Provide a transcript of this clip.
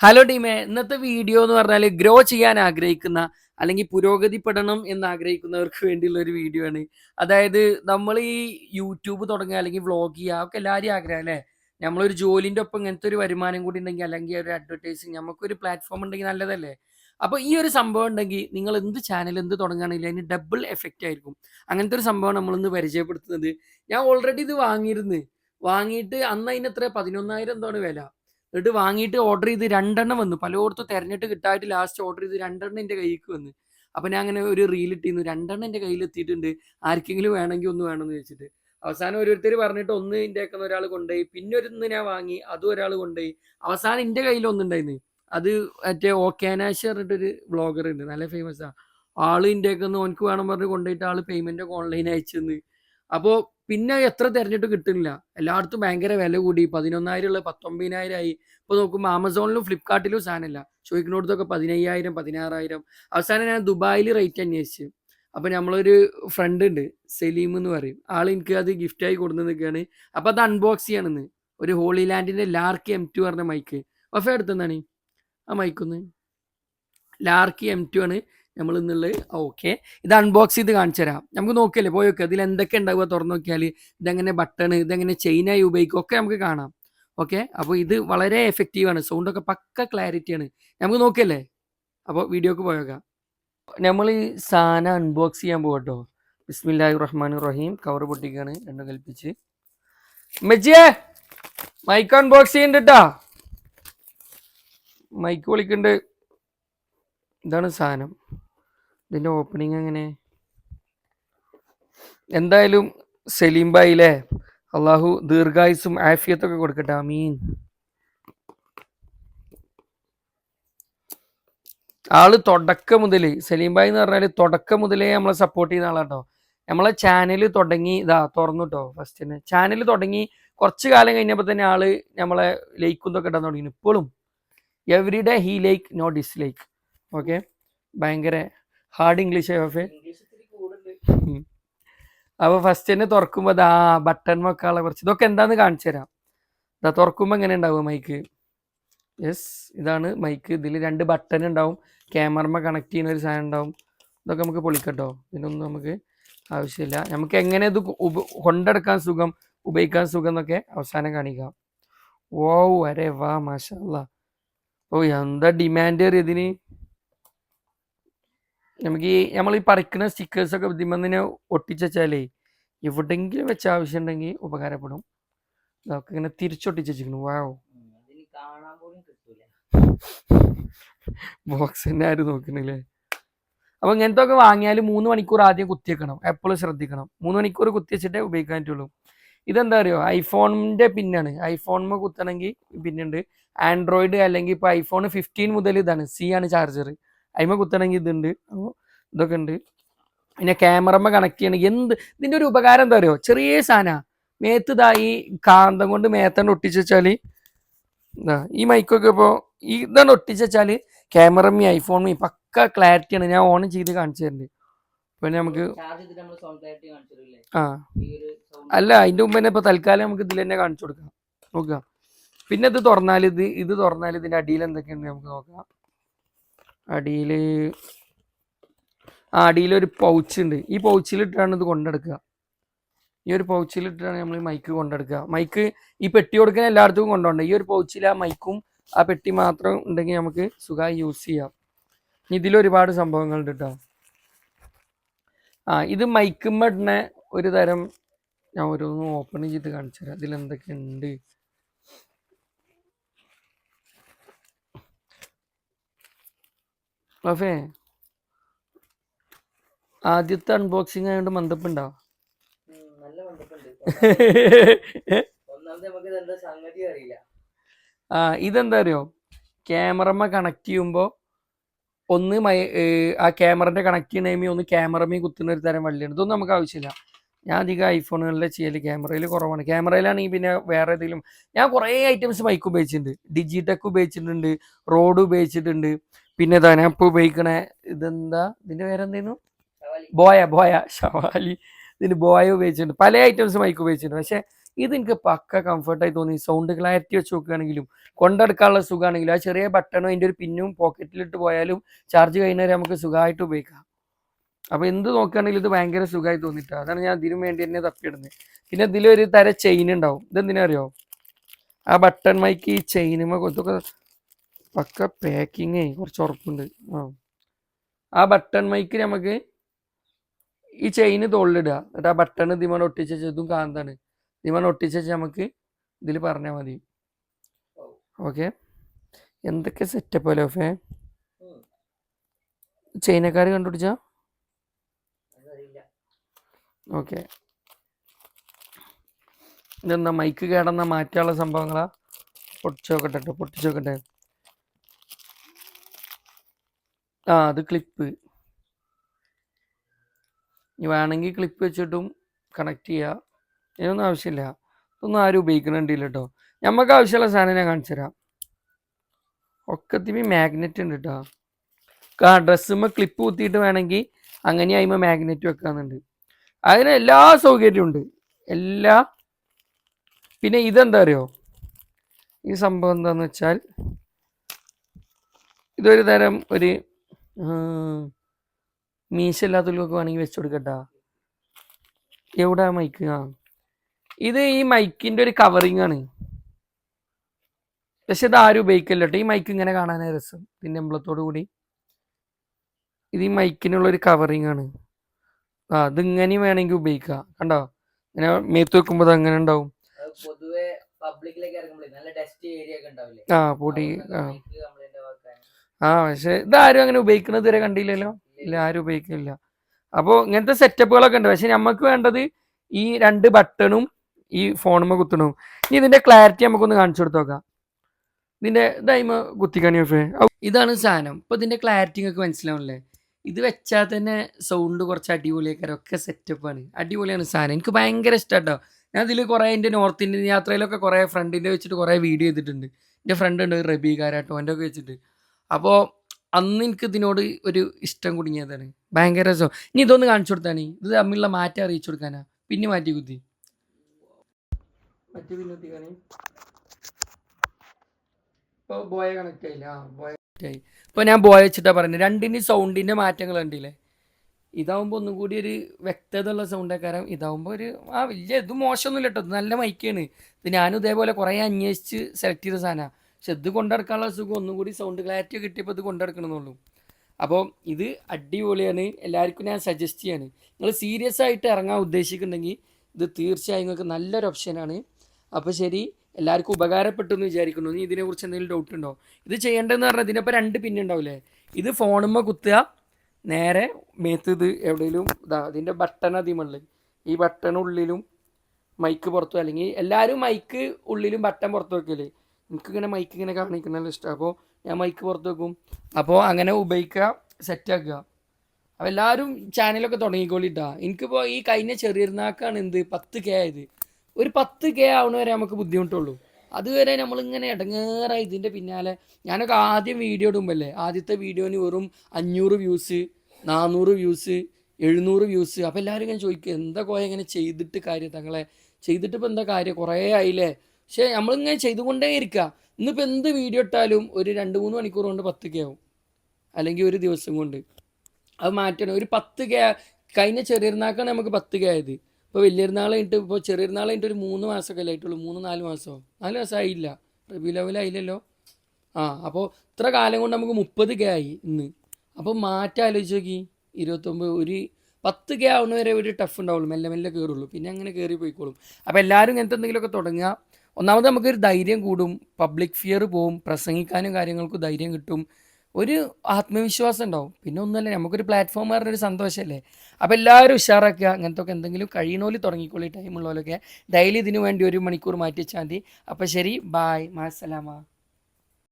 Hello ടീമേ ഇന്നത്തെ video എന്ന് പറഞ്ഞാൽ ഗ്രോ ചെയ്യാൻ ആഗ്രഹിക്കുന്ന അല്ലെങ്കിൽ പുരോഗതിപ്പെടണം എന്ന് ആഗ്രഹിക്കുന്നവർക്ക് വേണ്ടിയുള്ള ഒരു വീഡിയോ ആണ്. അതായത് നമ്മൾ ഈ യൂട്യൂബ് തുടങ്ങുക അല്ലെങ്കിൽ വ്ളോഗ് ചെയ്യുക ഒക്കെ എല്ലാവരും ആഗ്രഹം അല്ലേ? നമ്മളൊരു ജോലിന്റെ ഒപ്പം ഇങ്ങനത്തെ ഒരു വരുമാനം കൂടി ഉണ്ടെങ്കിൽ അല്ലെങ്കിൽ ഒരു അഡ്വർടൈസിങ് നമുക്കൊരു പ്ലാറ്റ്ഫോം ഉണ്ടെങ്കിൽ നല്ലതല്ലേ? അപ്പോൾ ഈ ഒരു സംഭവം ഉണ്ടെങ്കിൽ നിങ്ങൾ എന്ത് ചാനൽ എന്ത് തുടങ്ങുകയാണെങ്കിലും അതിന് ഡബിൾ എഫക്റ്റ് ആയിരിക്കും. അങ്ങനത്തെ ഒരു സംഭവം നമ്മളിന്ന് പരിചയപ്പെടുത്തുന്നത്. ഞാൻ ഓൾറെഡി ഇത് വാങ്ങിയിരുന്നു. വാങ്ങിയിട്ട് അന്ന് അതിന് എത്ര പതിനൊന്നായിരം എന്താണ് വില. എന്നിട്ട് വാങ്ങിയിട്ട് ഓർഡർ ചെയ്ത് രണ്ടെണ്ണം വന്നു. പലയിടത്തും തിരഞ്ഞിട്ട് കിട്ടായിട്ട് ലാസ്റ്റ് ഓർഡർ ചെയ്ത് രണ്ടെണ്ണം എന്റെ കയ്യിലേക്ക് വന്നു. അപ്പം ഞാൻ അങ്ങനെ ഒരു റീൽ ഇട്ടിരുന്നു. രണ്ടെണ്ണം എന്റെ കയ്യിൽ എത്തിയിട്ടുണ്ട്. ആർക്കെങ്കിലും വേണമെങ്കിൽ ഒന്ന് വേണമെന്ന് വെച്ചിട്ട് അവസാനം ഓരോരുത്തർ പറഞ്ഞിട്ട് ഒന്ന് എന്റെ ഒക്കെ ഒരാൾ കൊണ്ടുപോയി. പിന്നെ ഒരു ഞാൻ വാങ്ങി. അതും ഒരാൾ കൊണ്ടുപോയി. അവസാനം എന്റെ കയ്യിൽ ഒന്നുണ്ടായിരുന്നു അത് മറ്റേ ഓക്കാനാശ് പറഞ്ഞിട്ടൊരു ബ്ലോഗർ ഉണ്ട്. നല്ല ഫേമസ് ആ. ആൾ ഒന്ന് ഓനക്ക് വേണം പറഞ്ഞ് കൊണ്ടുപോയിട്ട് ആൾ പേയ്മെന്റ് ഒക്കെ ഓൺലൈൻ അയച്ചു തന്ന്. അപ്പോൾ പിന്നെ എത്ര തിരഞ്ഞിട്ട് കിട്ടുന്നില്ല. എല്ലായിടത്തും ഭയങ്കര വില കൂടി. പതിനൊന്നായിരം ഉള്ള പത്തൊമ്പതിനായിരം ആയി. ഇപ്പോൾ നോക്കുമ്പോൾ ആമസോണിലും ഫ്ലിപ്കാർട്ടിലും സാധനമില്ല. ചോദിക്കുന്നിടത്തൊക്കെ പതിനയ്യായിരം പതിനാറായിരം. അവസാനം ഞാൻ ദുബായിൽ റേറ്റ് അന്വേഷിച്ചു. അപ്പോൾ നമ്മളൊരു ഫ്രണ്ട് ഉണ്ട് സലീം എന്ന് പറയും. ആൾ എനിക്ക് അത് ഗിഫ്റ്റായി കൊടുത്തു നിൽക്കുകയാണ്. അപ്പോൾ അത് അൺബോക്സ് ചെയ്യണമെന്ന്. ഒരു ഹോളി ലാൻഡിന്റെ ലാർക്ക് എം ടു പറഞ്ഞ മൈക്ക് വഫ എടുത്തെന്നാണ് ആ മൈക്കൊന്ന് ലാർക്ക് എം ടു ആണ്. നമ്മൾ ഇന്നുള്ളത് ഓക്കെ ഇത് അൺബോക്സ് ചെയ്ത് കാണിച്ചു തരാം. നമുക്ക് നോക്കിയല്ലേ പോയി നോക്കുക ഇതിൽ എന്തൊക്കെ ഉണ്ടാവുക തുറന്നു നോക്കിയാൽ ഇതെങ്ങനെ ബട്ടൺ ഇതെങ്ങനെ ചെയിനായി ഉപയോഗിക്കും ഒക്കെ നമുക്ക് കാണാം. ഓക്കെ അപ്പോൾ ഇത് വളരെ എഫക്റ്റീവാണ് സൗണ്ടൊക്കെ പക്ക ക്ലാരിറ്റിയാണ് നമുക്ക് നോക്കിയല്ലേ? അപ്പോൾ വീഡിയോക്ക് പോയേക്കാം നമ്മൾ ഈ സാധനം അൺബോക്സ് ചെയ്യാൻ പോകട്ടോ ബിസ്മില്ലാഹി റഹ്മാൻ റഹീം കവർ പൊട്ടിക്കാണ്. രണ്ടും കൽപ്പിച്ച്. മെച്ചിയേ മൈക്ക് അൺബോക്സ് ചെയ്യണ്ടിട്ടാ മൈക്ക് വിളിക്കുന്നുണ്ട് ഇതാണ് സാധനം. ഇതിന്റെ ഓപ്പണിങ് എങ്ങനെ? എന്തായാലും സലീം ബായിലെ അള്ളാഹു ദീർഘായുസും ആഫിയത്തൊക്കെ കൊടുക്കട്ടെ. അമീൻ ആൾ തുടക്കം മുതൽ സലീം ബായി എന്ന് പറഞ്ഞാൽ തുടക്കം മുതലേ നമ്മളെ സപ്പോർട്ട് ചെയ്യുന്ന ആളാട്ടോ. നമ്മളെ ചാനൽ തുടങ്ങി ഇതാ തുറന്നു കേട്ടോ ഫസ്റ്റ് തന്നെ ചാനൽ തുടങ്ങി കുറച്ച് കാലം കഴിഞ്ഞപ്പോൾ തന്നെ ആൾ നമ്മളെ ലൈക്കും ഇതൊക്കെ ഇടാൻ തുടങ്ങി. ഇപ്പോഴും every day he like no dislike okay ഭയങ്കര ഹാർഡ് ഇംഗ്ലീഷ് ഓഫേ അപ്പോൾ ഫസ്റ്റ് തന്നെ തുറക്കുമ്പോൾ ദാ ബട്ടൺ വെക്കാനുള്ള കുറച്ച് ഇതൊക്കെ എന്താന്ന് കാണിച്ചു തരാം. ഇതാ തുറക്കുമ്പോൾ എങ്ങനെ ഉണ്ടാവും മൈക്ക് യെസ് ഇതാണ് മൈക്ക് ഇതിൽ രണ്ട് ബട്ടൺ ഉണ്ടാവും. ക്യാമറമ കണക്ട് ചെയ്യുന്ന ഒരു സാധനം ഉണ്ടാവും. ഇതൊക്കെ നമുക്ക് പൊളിക്കട്ടോ. ഇതിനൊന്നും നമുക്ക് ആവശ്യമില്ല. നമുക്ക് എങ്ങനെ ഇത് ഉപ കൊണ്ടെടുക്കാൻ സുഖം ഉപയോഗിക്കാൻ സുഖം എന്നൊക്കെ അവസാനം കാണിക്കാം. ഓ അരെ വാ മാഷല്ല ഓ എന്താ ഡിമാൻഡ് ഇതിന്? നമുക്ക് ഈ നമ്മൾ ഈ പറിക്കുന്ന സ്റ്റിക്കേഴ്സൊക്കെ ഇതിമെന്നെ ഒട്ടിച്ചാലേ എവിടെങ്കിലും വെച്ച ആവശ്യം ഉണ്ടെങ്കിൽ ഉപകാരപ്പെടും. ഇതൊക്കെ ഇങ്ങനെ തിരിച്ചൊട്ടിച്ച് വെച്ചിരിക്കുന്നു. വാവ് ബോക്സ് തന്നെ ആരും നോക്കണില്ലേ? അപ്പൊ ഇങ്ങനത്തെ ഒക്കെ വാങ്ങിയാൽ മൂന്ന് മണിക്കൂർ ആദ്യം കുത്തിവെക്കണം എപ്പോഴും ശ്രദ്ധിക്കണം. മൂന്ന് മണിക്കൂർ കുത്തിവെച്ചിട്ടേ ഉപയോഗിക്കാൻ പറ്റുള്ളൂ. ഇതെന്താ അറിയോ? ഐഫോണിന്റെ പിന്നാണ്. ഐഫോണിന് കുത്തണമെങ്കിൽ പിന്നുണ്ട് ആൻഡ്രോയിഡ് അല്ലെങ്കിൽ ഇപ്പൊ ഐഫോൺ ഫിഫ്റ്റീൻ മുതൽ ഇതാണ്. സി ആണ് ചാർജർ അതിമ കുത്തണമെങ്കിൽ ഇതുണ്ട്. അപ്പോൾ ഇതൊക്കെ ഉണ്ട് പിന്നെ ക്യാമറമ്മ കണക്ട് ചെയ്യണമെങ്കിൽ എന്ത് ഇതിന്റെ ഒരു ഉപകാരം എന്താ പറയുക ചെറിയ സാധന മേത്തതായി കാന്തം കൊണ്ട് മേത്തണ്ട് ഒട്ടിച്ച് എന്താ ഈ മൈക്കൊക്കെ ഇപ്പോൾ ഈ ഇതാണ് ഒട്ടിച്ച് വെച്ചാൽ ക്യാമറമ്മി ഐഫോണും പക്ക ക്ലാരിറ്റിയാണ് ഞാൻ ഓൺ ചെയ്ത് കാണിച്ചു തരുന്നുണ്ട് പിന്നെ നമുക്ക് ക്ലാരിറ്റി ആ. അല്ല അതിന്റെ മുമ്പ് തന്നെ ഇപ്പോൾ തൽക്കാലം നമുക്ക് ഇതിൽ തന്നെ കാണിച്ചു കൊടുക്കാം. നോക്കുക പിന്നെ ഇത് തുറന്നാൽ ഇത് ഇത് തുറന്നാൽ ഇതിന്റെ അടിയിൽ എന്തൊക്കെയുണ്ട് നമുക്ക് നോക്കാം. അടിയിൽ ആ അടിയിലൊരു ഒരു പൗച്ച് ഉണ്ട് ഈ പൗച്ചിലിട്ടാണ് ഇത് കൊണ്ടെടുക്കുക. ഈ ഒരു പൗച്ചിലിട്ടാണ് നമ്മൾ ഈ മൈക്ക് കൊണ്ടെടുക്കുക. മൈക്ക് ഈ പെട്ടി കൊടുക്കാൻ എല്ലായിടത്തും കൊണ്ടുപോകണ്ട. ഈ ഒരു പൗച്ചിൽ ആ മൈക്കും ആ പെട്ടി മാത്രം ഉണ്ടെങ്കിൽ നമുക്ക് സുഖമായി യൂസ് ചെയ്യാം. ഇതിലൊരുപാട് സംഭവങ്ങളുണ്ട് കേട്ടോ ആ ഇത് മൈക്കുമ്മ ഇടുന്ന ഒരു തരം ഞാൻ ഓരോന്ന് ഓപ്പൺ ചെയ്ത് കാണിച്ചു തരാം ഇതിൽ അഫേ ആദ്യത്തെ അൺബോക്സിംഗ് ആയതുകൊണ്ട് മന്ദപ്പുണ്ടോ? ആ ഇതെന്താ അറിയോ? ക്യാമറമ്മ കണക്ട് ചെയ്യുമ്പോൾ ഒന്ന് മൈ ആ ക്യാമറന്റെ കണക്ട് ചെയ്യണമേ ഒന്ന് ക്യാമറമേ കുത്തുന്ന ഒരു തരം വള്ളിയാണ്. ഇതൊന്നും നമുക്ക് ആവശ്യമില്ല. ഞാൻ അധികം ഐഫോണുകളിലെ ചെയ്യൽ ക്യാമറയിൽ കുറവാണ്. ക്യാമറയിലാണെങ്കിൽ പിന്നെ വേറെ ഏതെങ്കിലും ഞാൻ കുറേ ഐറ്റംസ് മൈക്ക് ഉപയോഗിച്ചിട്ടുണ്ട്. ഡിജിടെക് ഉപയോഗിച്ചിട്ടുണ്ട്. റോഡ് ഉപയോഗിച്ചിട്ടുണ്ട്. പിന്നെ ഇതാ ഞാൻ ഇപ്പോൾ ഉപയോഗിക്കണ ഇതെന്താ? ഇതിന്റെ പേരെന്തേനു? ബോയ ബോയ ഷവാലി. ഇതിന് ബോയ ഉപയോഗിച്ചിട്ടുണ്ട്. പല ഐറ്റംസ് മൈക്ക് ഉപയോഗിച്ചിട്ടുണ്ട്. പക്ഷെ ഇത് എനിക്ക് പക്ക കംഫർട്ടായി തോന്നി. സൗണ്ട് ക്ലാരിറ്റി വെച്ച് നോക്കുകയാണെങ്കിലും കൊണ്ടെടുക്കാനുള്ള സുഖമാണെങ്കിലും ആ ചെറിയ ബട്ടണോ അതിന്റെ ഒരു പിന്നും പോക്കറ്റിലിട്ട് പോയാലും ചാർജ് കഴിഞ്ഞാൽ നമുക്ക് സുഖമായിട്ട് ഉപയോഗിക്കാം. അപ്പോൾ എന്ത് നോക്കുകയാണെങ്കിലും ഇത് ഭയങ്കര സുഖമായി തോന്നിയിട്ട് അതാണ് ഞാൻ ഇതിനു വേണ്ടി തന്നെ തപ്പിയിടുന്നത്. പിന്നെ ഇതിലൊരു തര ചെയിൻ ഉണ്ടാവും. ഇതെന്തിനാ അറിയോ? ആ ബട്ടൺ മൈക്ക് ഈ ചെയിനുമൊക്കെ ഇതൊക്കെ പക്ക പാക്കിങ് കുറച്ച് ഉറപ്പുണ്ട്. ആ. ആ ബട്ടൺ മൈക്ക് നമുക്ക് ഈ ചെയിന് തോളിലിടുക എന്നിട്ട് ആ ബട്ടൺ ഇതിമണ് ഒട്ടിച്ച ഇതും കാന്താണ്. ഇതിമണ് ഒട്ടിച്ച നമുക്ക് ഇതിൽ പറഞ്ഞാൽ മതി. ഓക്കെ? എന്തൊക്കെ സെറ്റപ്പ് അല്ലേ ഓഫേ. ചൈനക്കാർ കണ്ടുപിടിച്ച? ഓക്കെ. ഇതെന്താ മൈക്ക് കേടന്ന മാറ്റാനുള്ള സംഭവങ്ങളാ? പൊട്ടിച്ച് നോക്കട്ടെ ട്ടോ, പൊട്ടിച്ച് നോക്കട്ടെ. ആ അത് ക്ലിപ്പ്. ഇനി വേണമെങ്കിൽ ക്ലിപ്പ് വെച്ചിട്ടും കണക്ട് ചെയ്യുക ഇതിനൊന്നും ആവശ്യമില്ല. ഇതൊന്നും ആരും ഉപയോഗിക്കണുണ്ടില്ല കേട്ടോ നമുക്ക് ആവശ്യമുള്ള സാധനം ഞാൻ കാണിച്ചു തരാം. ഒക്കത്തിമി മാഗ്നറ്റ് ഉണ്ട് കേട്ടോ ആ ഡ്രസ്സുമ്മ ക്ലിപ്പ് കുത്തിയിട്ട് വേണമെങ്കിൽ അങ്ങനെ അതിമ്മ മാഗ്നറ്റ് വെക്കാന്നുണ്ട്. അതിന് എല്ലാ സൗകര്യവും ഉണ്ട്. എല്ലാ പിന്നെ ഇതെന്താ അറിയോ? ഈ സംഭവം എന്താണെന്ന് വെച്ചാൽ ഇതൊരു തരം ഒരു മീശല്ലാത്തവർക്കൊക്കെ വേണമെങ്കിൽ വെച്ചു കൊടുക്കട്ടാ. എവിടെ മൈക്ക് ആ. ഇത് ഈ മൈക്കിന്റെ ഒരു കവറിങ് ആണ്. പക്ഷെ ഇത് ആരും ഉപയോഗിക്കില്ല കേട്ടോ ഈ മൈക്ക് ഇങ്ങനെ കാണാനേ രസം. ഇതിന്റെ എംബ്ലത്തോടു കൂടി. ഇത് ഈ മൈക്കിനുള്ള ഒരു കവറിങ് ആണ്. ആ ഇതിങ്ങനെ വേണമെങ്കിൽ ഉപയോഗിക്കാം. കണ്ടോ? ഇങ്ങനെ മേത്ത് വെക്കുമ്പോൾ അത് അങ്ങനെ ഉണ്ടാവും. ആ പൊടി ആ. ആ പക്ഷെ ഇതാരും അങ്ങനെ ഉപയോഗിക്കുന്നത് ഇതുവരെ കണ്ടില്ലല്ലോ. ഇല്ല ആരും ഉപയോഗിക്കില്ല. അപ്പോൾ ഇങ്ങനത്തെ സെറ്റപ്പുകളൊക്കെ ഉണ്ട്. പക്ഷെ നമുക്ക് വേണ്ടത് ഈ രണ്ട് ബട്ടണും ഈ ഫോണുമ്മ കുത്തണും ഇനി ഇതിന്റെ ക്ലാരിറ്റി നമുക്കൊന്ന് കാണിച്ചു കൊടുത്ത് നോക്കാം. ഇതിന്റെ ഇതായ്മ കുത്തിക്കണി ഇതാണ് സാധനം. ഇപ്പൊ ഇതിന്റെ ക്ലാരിറ്റി ഒക്കെ മനസ്സിലാവില്ലേ ഇത് വെച്ചാൽ തന്നെ സൗണ്ട് കുറച്ച് അടിപൊളിയാക്കാരം ഒക്കെ സെറ്റപ്പാണ് അടിപൊളിയാണ് സാധനം. എനിക്ക് ഭയങ്കര ഇഷ്ടമാട്ടോ ഞാൻ ഇതിൽ കുറേ എന്റെ നോർത്ത് ഇന്ത്യൻ യാത്രയിലൊക്കെ കുറേ ഫ്രണ്ടിന്റെ വെച്ചിട്ട് കുറേ വീഡിയോ ചെയ്തിട്ടുണ്ട്. എന്റെ ഫ്രണ്ട് ഉണ്ട് റബി കാരാട്ടോ. എന്റെ ഒക്കെ വെച്ചിട്ട്. അപ്പോൾ അന്ന് എനിക്ക് ഇതിനോട് ഒരു ഇഷ്ടം കുടുങ്ങിയതാണ്. ഭയങ്കര രസം. ഇനി ഇതൊന്ന് കാണിച്ചു കൊടുത്താണ്. ഇത് തമ്മിലുള്ള മാറ്റം അറിയിച്ചു കൊടുക്കാനാ. പിന്നെ മാറ്റി കുത്തി. മറ്റു പിന്നെ കുത്തിക്കാനേ. ഇപ്പോൾ ബോയ കണക്ട് ആയില്ല? ആ ബോയ ആയി. ഇപ്പോൾ ഞാൻ ബോയ വെച്ചിട്ടാ പറയുന്നത് രണ്ടിന്റെ സൗണ്ടിന്റെ മാറ്റങ്ങൾ ഉണ്ടല്ലേ ഇതാവുമ്പോൾ ഒന്നും കൂടി ഒരു വ്യക്തത ഉള്ള സൗണ്ട് കാരണം ഇതാവുമ്പോൾ ഒരു ആ വലിയ ഇത് മോശമൊന്നുമില്ല കേട്ടോ. ഇത് നല്ല മൈക്കാണ് ഇത് ഞാനും ഇതേപോലെ കുറേ അന്വേഷിച്ച് സെലക്ട് ചെയ്ത സാധനമാണ് പക്ഷെ ഇത് കൊണ്ടെടുക്കാനുള്ള സുഖം ഒന്നും കൂടി സൗണ്ട് ക്ലാരിറ്റി കിട്ടിയപ്പോൾ ഇത് കൊണ്ടെടുക്കണമെന്നുള്ളൂ. അപ്പോൾ ഇത് അടിപൊളിയാണ്. എല്ലാവർക്കും ഞാൻ സജസ്റ്റ് ചെയ്യാണ്. നിങ്ങൾ സീരിയസ് ആയിട്ട് ഇറങ്ങാൻ ഉദ്ദേശിക്കുന്നുണ്ടെങ്കിൽ ഇത് തീർച്ചയായും നിങ്ങൾക്ക് നല്ലൊരു ഓപ്ഷനാണ് അപ്പോൾ ശരി എല്ലാവർക്കും ഉപകാരപ്പെട്ടു എന്ന് വിചാരിക്കുന്നു. നീ ഇതിനെക്കുറിച്ച് എന്തെങ്കിലും ഡൗട്ട് ഉണ്ടോ? ഇത് ചെയ്യേണ്ടതെന്ന് പറഞ്ഞാൽ ഇതിനിപ്പോൾ രണ്ട് പിന്നുണ്ടാവില്ലേ ഇത് ഫോണുമ്മ കുത്തുക. നേരെ മേത്ത് ഇത് എവിടെയെങ്കിലും ഇതാ ഇതിന്റെ ബട്ടൺ അതിമുള്ളിൽ ഈ ബട്ടൺ ഉള്ളിലും മൈക്ക് പുറത്തു അല്ലെങ്കിൽ എല്ലാവരും മൈക്ക് ഉള്ളിലും ബട്ടൺ പുറത്തു വെക്കൽ. എനിക്കിങ്ങനെ മൈക്ക് ഇങ്ങനെ കാണിക്കുന്നതിന് ഇഷ്ടം. അപ്പോൾ ഞാൻ മൈക്ക് പുറത്ത് വെക്കും. അപ്പോൾ അങ്ങനെ ഉപയോഗിക്കുക സെറ്റാക്കുക അപ്പോൾ എല്ലാവരും ചാനലൊക്കെ തുടങ്ങിക്കോളിട്ടാ. എനിക്കിപ്പോൾ ഈ കഴിഞ്ഞ ചെറിയൊരുന്നാക്കാണ് എന്ത്? പത്ത് കെ ആയത്. ഒരു പത്ത് കെ ആവണ വരെ നമുക്ക് ബുദ്ധിമുട്ടുള്ളൂ. അതുവരെ നമ്മളിങ്ങനെ ഇടങ്ങേറായി ഇതിന്റെ പിന്നാലെ. ഞാനൊക്കെ ആദ്യം വീഡിയോ ഇടുമ്പല്ലേ ആദ്യത്തെ വീഡിയോന് വെറും അഞ്ഞൂറ് വ്യൂസ് നാനൂറ് വ്യൂസ് എഴുന്നൂറ് വ്യൂസ് അപ്പോൾ എല്ലാവരും ഇങ്ങനെ ചോദിക്കുക എന്താ കോയ ഇങ്ങനെ ചെയ്തിട്ട് കാര്യം? തങ്ങളെ ചെയ്തിട്ട് ഇപ്പോൾ എന്താ കാര്യം? കുറേ ആയില്ലേ? പക്ഷേ നമ്മളിങ്ങനെ ചെയ്തുകൊണ്ടേ ഇരിക്കുക ഇന്നിപ്പോൾ എന്ത് വീഡിയോ ഇട്ടാലും ഒരു രണ്ട് മൂന്ന് മണിക്കൂർ കൊണ്ട് പത്ത് കെ ആവും. അല്ലെങ്കിൽ ഒരു ദിവസം കൊണ്ട്. അത് മാറ്റണം. ഒരു പത്ത് കെ കഴിഞ്ഞ ചെറിയനാക്കാണ് നമുക്ക് പത്ത് കെ ആയത്. ഇപ്പോൾ വലിയൊരുന്നാൾ കഴിഞ്ഞിട്ട് ഇപ്പോൾ ചെറിയൊരുന്നാൾ കഴിഞ്ഞിട്ട് ഒരു മൂന്ന് മാസമൊക്കെ അല്ലേ ആയിട്ടുള്ളൂ. മൂന്ന് നാല് മാസമോ? നാല് മാസം ആയില്ല റബി ലെവലായില്ലല്ലോ ആ അപ്പോൾ ഇത്ര കാലം കൊണ്ട് നമുക്ക് മുപ്പത് കെ ആയി ഇന്ന്. അപ്പോൾ മാറ്റം ആലോചിച്ച് നോക്കി. ഇരുപത്തൊമ്പത് ഒരു പത്ത് കെ ആവുന്നവരെ ഒരു ടഫ് ഉണ്ടാവുള്ളൂ. മെല്ലെ മെല്ലെ കയറുള്ളൂ പിന്നെ അങ്ങനെ കയറി പോയിക്കോളും. അപ്പോൾ എല്ലാവരും ഇങ്ങനത്തെ എന്തെങ്കിലുമൊക്കെ തുടങ്ങുക. ഒന്നാമത് നമുക്കൊരു ധൈര്യം കൂടും പബ്ലിക് ഫിയർ പോവും പ്രസംഗിക്കാനും കാര്യങ്ങൾക്കും ധൈര്യം കിട്ടും. ഒരു ആത്മവിശ്വാസം ഉണ്ടാവും. പിന്നെ ഒന്നുമല്ല നമുക്കൊരു പ്ലാറ്റ്ഫോം പറഞ്ഞൊരു സന്തോഷമല്ലേ? അപ്പോൾ എല്ലാവരും ഉഷാറാക്കുക അങ്ങനത്തെ ഒക്കെ എന്തെങ്കിലും കഴിയണോൽ തുടങ്ങിക്കോളി ടൈമുള്ളവരൊക്കെ ഡെയിലി ഇതിനു വേണ്ടി ഒരു മണിക്കൂർ മാറ്റി വെച്ചാൽ മതി. അപ്പോൾ ശരി ബായ് മാസലാമ